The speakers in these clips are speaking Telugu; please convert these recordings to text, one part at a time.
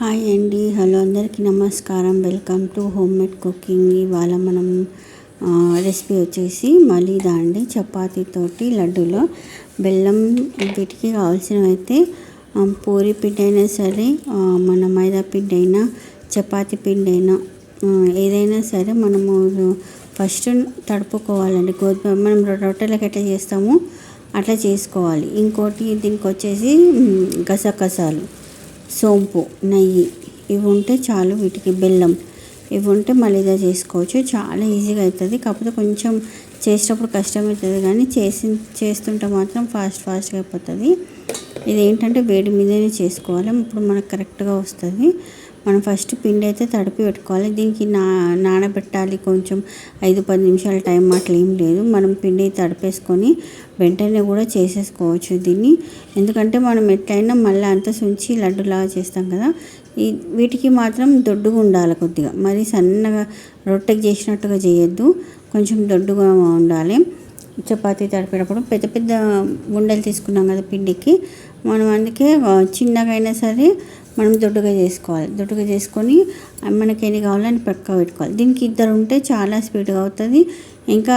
హాయ్ అండి. హలో అందరికీ నమస్కారం. Welcome to homemade cooking. ఇవాళ మనం రెసిపీ వచ్చేసి మలీదా అండి. చపాతీతోటి లడ్డూలో బెల్లం వీటికి కావాల్సినవైతే పూరి పిండి అయినా సరే మన మైదా పిండి అయినా చపాతి పిండి అయినా ఏదైనా సరే మనము ఫస్ట్ తడుపుకోవాలండి. గోధుమ మనం రొట్టెలకు ఎట్లా చేస్తామో అట్లా చేసుకోవాలి. ఇంకోటి దీనికి వచ్చేసి గసగసాలు. సోంపు నెయ్యి ఇవి ఉంటే చాలు వీటికి బెల్లం. ఇవి ఉంటే మళ్ళీదా చేసుకోవచ్చు. చాలా ఈజీగా అవుతుంది కాకపోతే కొంచెం చేసేటప్పుడు కష్టమవుతుంది కానీ చేసి చేస్తుంటే మాత్రం ఫాస్ట్ ఫాస్ట్గా అయిపోతుంది. ఇది ఏంటంటే వేడి మీదనే చేసుకోవాలి. ఇప్పుడు మనకు కరెక్ట్గా వస్తుంది. మనం ఫస్ట్ పిండి అయితే తడిపి పెట్టుకోవాలి. దీనికి నా నానబెట్టాలి కొంచెం ఐదు పది నిమిషాల టైం అట్లా ఏం లేదు. మనం పిండి తడిపేసుకొని వెంటనే కూడా చేసేసుకోవచ్చు దీన్ని. ఎందుకంటే మనం ఎట్లయినా మళ్ళీ అంత సుంచి లడ్డులాగా చేస్తాం కదా. ఈ వీటికి మాత్రం దొడ్డుగా ఉండాలి కొద్దిగా. మరి సన్నగా రొట్టెకి చేసినట్టుగా చేయొద్దు. కొంచెం దొడ్డుగా ఉండాలి. చపాతి తడిపేటప్పుడు పెద్ద పెద్ద గుండెలు తీసుకున్నాం కదా పిండికి. మనం అందుకే చిన్నగా అయినా సరే మనం దొడ్డుగా చేసుకోవాలి. దొడ్డుగా చేసుకొని మనకి ఎన్ని కావాలని పక్క పెట్టుకోవాలి. దీనికి ఇద్దరు ఉంటే చాలా స్పీడ్గా అవుతుంది. ఇంకా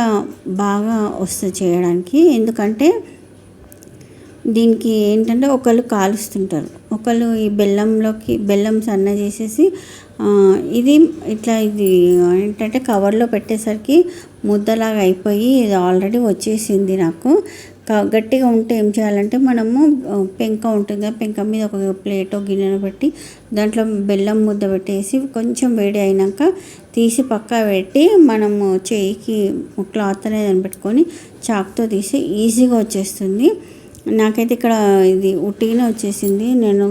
బాగా వస్తుంది చేయడానికి. ఎందుకంటే దీనికి ఏంటంటే ఒకళ్ళు కాలుస్తుంటారు. ఒకళ్ళు ఈ బెల్లంలోకి బెల్లం సన్న చేసేసి ఇది ఇట్లా ఇది ఏంటంటే కవర్లో పెట్టేసరికి ముద్దలాగా అయిపోయి ఇది ఆల్రెడీ వచ్చేసింది నాకు. గట్టిగా ఉంటే ఏం చేయాలంటే మనము పెంక ఉంటుంది కదా పెంక మీద ఒక ప్లేట్ గిన్నెను పెట్టి దాంట్లో బెల్లం ముద్ద పెట్టేసి కొంచెం వేడి అయినాక తీసి పక్క పెట్టి మనము చేయికి క్లాత్ అనేది పెట్టుకొని చాక్తో తీసి ఈజీగా వచ్చేస్తుంది. నాకైతే ఇక్కడ ఇది ఉట్టిగానే వచ్చేసింది. నేను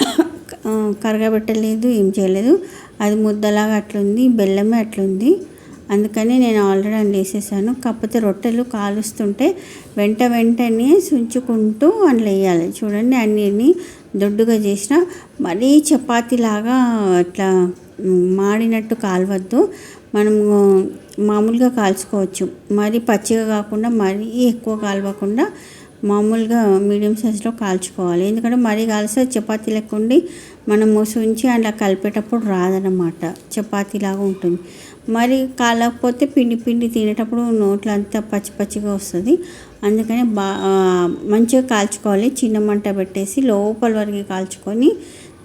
కరగబెట్టలేదు ఏం చేయలేదు. అది ముద్దలాగా అట్లుంది బెల్లమే అట్లుంది. అందుకని నేను ఆల్రెడీ అని వేసేసాను. కాకపోతే రొట్టెలు కాలుస్తుంటే వెంట వెంటనే సుంచుకుంటూ అందులో వేయాలి. చూడండి అన్నిటిని దొడ్డుగా చేసిన మరీ చపాతీలాగా అట్లా మాడినట్టు కాలవద్దు. మనము మామూలుగా కాల్చుకోవచ్చు. మరీ పచ్చిగా కాకుండా మరీ ఎక్కువ కాలవకుండా మామూలుగా మీడియం సైజులో కాల్చుకోవాలి. ఎందుకంటే మరీ కాల్స్తే చపాతీ లెక్క ఉండి మనం ఉంచి అలా కలిపేటప్పుడు రాదనమాట చపాతీలాగా ఉంటుంది. మరి కాలకపోతే పిండి పిండి తినేటప్పుడు నోట్లో అంతా పచ్చి పచ్చిగా వస్తుంది. అందుకని బా మంచిగా కాల్చుకోవాలి. చిన్న మంట పెట్టేసి లోపల వరకు కాల్చుకొని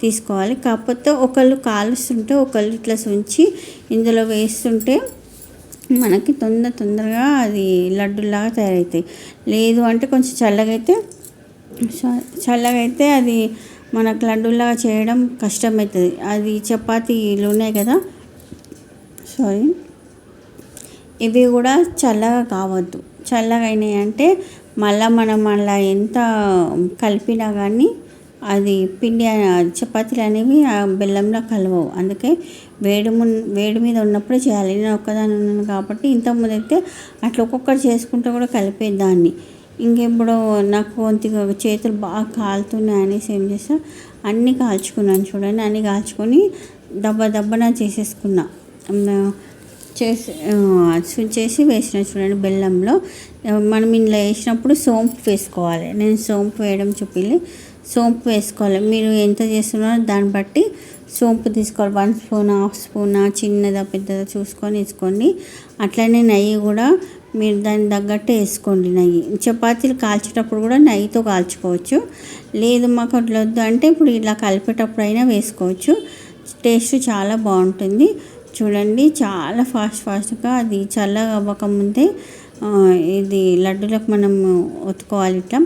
తీసుకోవాలి. కాకపోతే ఒకళ్ళు కాలుస్తుంటే ఒకళ్ళు ఇట్లా ఉంచి ఇందులో వేస్తుంటే మనకి తొందర తొందరగా అది లడ్డులాగా తయారవుతాయి లేదు అంటే కొంచెం చల్లగైతే చల్లగైతే అది మనకు లడ్డులాగా చేయడం కష్టమవుతుంది అది చపాతీలు ఉన్నాయి కదా సారీ. ఇవి కూడా చల్లగా కావద్దు. చల్లగా అయినాయి అంటే మళ్ళీ మనం మళ్ళీ ఎంత కలిపినా కానీ అది పిండి చపాతీలు అనేవి ఆ బెల్లంలో కలవవు. అందుకే వేడి మున్ వేడి మీద ఉన్నప్పుడు చేయాలి. నేను ఒక్కదాని ఉన్నాను కాబట్టి ఇంతకుముందు అయితే అట్లా ఒక్కొక్కటి చేసుకుంటే కూడా కలిపేదాన్ని ఇంకెప్పుడు నాకు కొద్దిగా చేతులు బాగా కాలుతున్నాయి అనేసి ఏం చేస్తా అన్నీ కాల్చుకున్నాను చూడండి. అన్నీ కాల్చుకొని దబ్బ దెబ్బన చేసేసుకున్నా. చేసి చేసి వేసిన చూడండి బెల్లంలో. మనం ఇందులో వేసినప్పుడు సోంపు వేసుకోవాలి. నేను సోంపు వేయడం చూపిల్లి సోంపు వేసుకోవాలి. మీరు ఎంత చేస్తున్నారో దాన్ని బట్టి సోంపు తీసుకోవాలి. వన్ స్పూన్ హాఫ్ స్పూన్ చిన్నదా పెద్దదా చూసుకొని వేసుకోండి. అట్లనే నెయ్యి కూడా మీరు దాని తగ్గట్టు వేసుకోండి నెయ్యి. చపాతీలు కాల్చేటప్పుడు కూడా నెయ్యితో కాల్చుకోవచ్చు. లేదు మాకు అట్లా వద్దు అంటే ఇప్పుడు ఇలా కలిపేటప్పుడు అయినా వేసుకోవచ్చు. టేస్ట్ చాలా బాగుంటుంది. చూడండి చాలా ఫాస్ట్ ఫాస్ట్గా అది చల్లగా అవ్వకముందే ఇది లడ్డులకు మనం ఒత్తుకోవాలి ఇట్లా.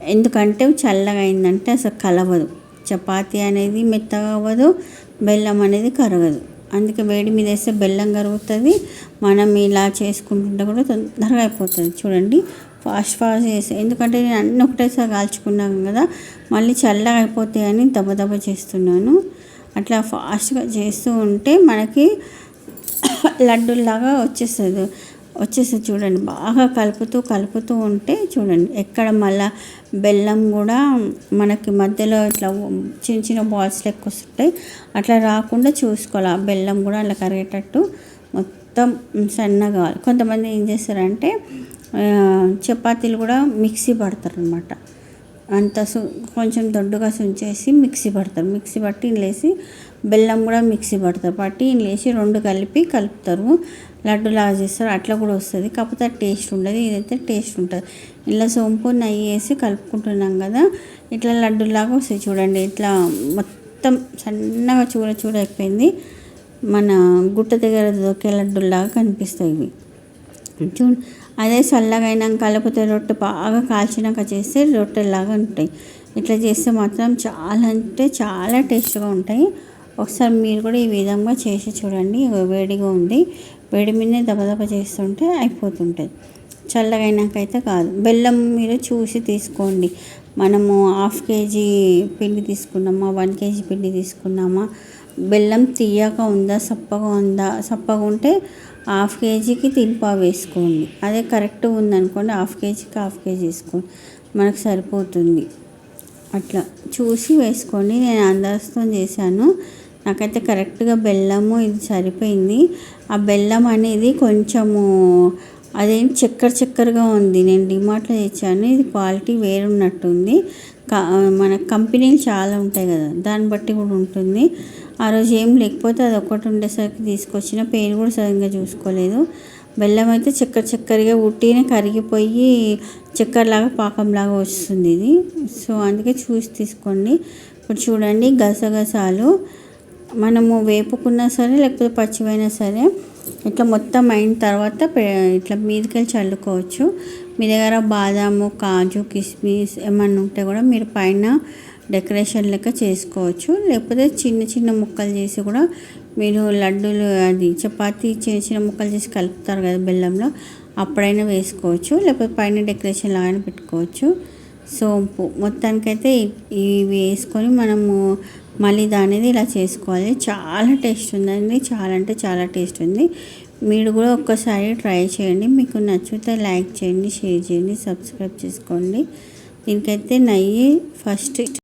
ఎందుకంటే చల్లగా అయిందంటే అసలు కలవదు. చపాతి అనేది మెత్తగా అవ్వదు బెల్లం అనేది కరగదు. అందుకే వేడి మీద వేస్తే బెల్లం కరుగుతుంది. మనం ఇలా చేసుకుంటుంటే కూడా తొందరగా అయిపోతుంది. చూడండి ఫాస్ట్ ఫాస్ట్ చేసి ఎందుకంటే నేను అన్ని ఒకటేసారి కాల్చుకున్నాను కదా మళ్ళీ చల్లగా అయిపోతాయని దబదబ దెబ్బ చేస్తున్నాను. అట్లా ఫాస్ట్గా చేస్తూ ఉంటే మనకి లడ్డూలాగా వచ్చేస్తుంది. వచ్చేసి చూడండి బాగా కలుపుతూ కలుపుతూ ఉంటే చూడండి ఎక్కడ మళ్ళా బెల్లం కూడా మనకి మధ్యలో ఇట్లా చిన్న చిన్న బాల్స్ లెక్క వస్తుంటాయి అట్లా రాకుండా చూసుకోవాలి. ఆ బెల్లం కూడా అలా కరిగేటట్టు మొత్తం సన్నగా కావాలి. కొంతమంది ఏం చేస్తారంటే చపాతీలు కూడా మిక్సీ పడతారు అనమాట అంత కొంచెం దొడ్డుగా సుంచేసి మిక్సీ పడతారు. మిక్సీ పట్టి లేసి బెల్లం కూడా మిక్సీ పడతారు. పట్టి లేచి రెండు కలిపి కలుపుతారు. లడ్డులాగా చేస్తారు. అట్లా కూడా వస్తుంది. కాకపోతే టేస్ట్ ఉండదు. ఇదైతే టేస్ట్ ఉంటుంది. ఇలా సోంపు నెయ్యి వేసి కలుపుకుంటున్నాం కదా. ఇట్లా లడ్డులాగా వస్తాయి చూడండి. ఇట్లా మొత్తం సన్నగా చూడ చూడ అయిపోయింది. మన గుట్ట దగ్గర దొరికే లడ్డులాగా కనిపిస్తాయి ఇవి. చూ అదే చల్లగా అయినాక లేకపోతే రొట్టె బాగా కాల్చినాక చేస్తే రొట్టెలాగా ఉంటాయి. ఇట్లా చేస్తే మాత్రం చాలా అంటే చాలా టేస్ట్గా ఉంటాయి. ఒకసారి మీరు కూడా ఈ విధంగా చేసి చూడండి. వేడిగా ఉంది. వేడి మీదనే దబదబ చేస్తుంటే అయిపోతుంటుంది. చల్లగా కాదు. బెల్లం మీరు చూసి తీసుకోండి. మనము హాఫ్ కేజీ పిండి తీసుకున్నామా? వన్ కేజీ పిండి తీసుకున్నామా? బెల్లం తీయక ఉందా? సప్పగా ఉందా? సప్పగా ఉంటే హాఫ్ కేజీకి తినిపా వేసుకోండి. అదే కరెక్ట్ ఉందనుకోండి. హాఫ్ కేజీకి హాఫ్ కేజీ వేసుకోండి. మనకు సరిపోతుంది. అట్లా చూసి వేసుకోండి. నేను అందాజతో చేశాను. నాకైతే కరెక్ట్గా బెల్లము ఇది సరిపోయింది. ఆ బెల్లం అనేది కొంచెము అదేం చక్కెర చక్కెరగా ఉంది. నేను డిమార్ట్లో తెచ్చాను. ఇది క్వాలిటీ వేరున్నట్టుంది. మన కంపెనీలు చాలా ఉంటాయి కదా దాన్ని బట్టి కూడా ఉంటుంది. ఆ రోజు ఏం లేకపోతే అది ఒకటి ఉండేసరికి తీసుకొచ్చిన. పేరు కూడా సరిగ్గా చూసుకోలేదు. బెల్లం అయితే చక్కెర చక్కెరగా ఉట్టినే కరిగిపోయి చక్కెరలాగా పాకంలాగా వస్తుంది ఇది. సో అందుకే చూసి తీసుకోండి. ఇప్పుడు చూడండి గసగసాలు. మనము వేపుకున్నా సరే లేకపోతే పచ్చివైనా సరే ఇట్లా మొత్తం అయిన తర్వాత ఇట్లా మీదకెళ్ళి చల్లుకోవచ్చు. మీ దగ్గర బాదాము కాజు కిస్మిస్ ఏమన్నా ఉంటే కూడా మీరు పైన డెకరేషన్ లెక్క చేసుకోవచ్చు. లేకపోతే చిన్న చిన్న ముక్కలు చేసి కూడా మీరు లడ్డూలు అది చపాతి చిన్న చిన్న ముక్కలు చేసి కలుపుతారు కదా బెల్లంలో అప్పుడైనా వేసుకోవచ్చు. లేకపోతే పైన డెకరేషన్ లాగానే పెట్టుకోవచ్చు. సోంపు. మొత్తానికైతే ఇవి వేసుకొని మనము మళ్ళీ దానిది ఇలా చేసుకోవాలి. చాలా టేస్ట్ ఉందండి. చాలా అంటే చాలా టేస్ట్ ఉంది. మీరు కూడా ఒక్కసారి ట్రై చేయండి. మీకు నచ్చితే లైక్ చేయండి షేర్ చేయండి సబ్స్క్రైబ్ చేసుకోండి. దీనికైతే నెయ్యి ఫస్ట్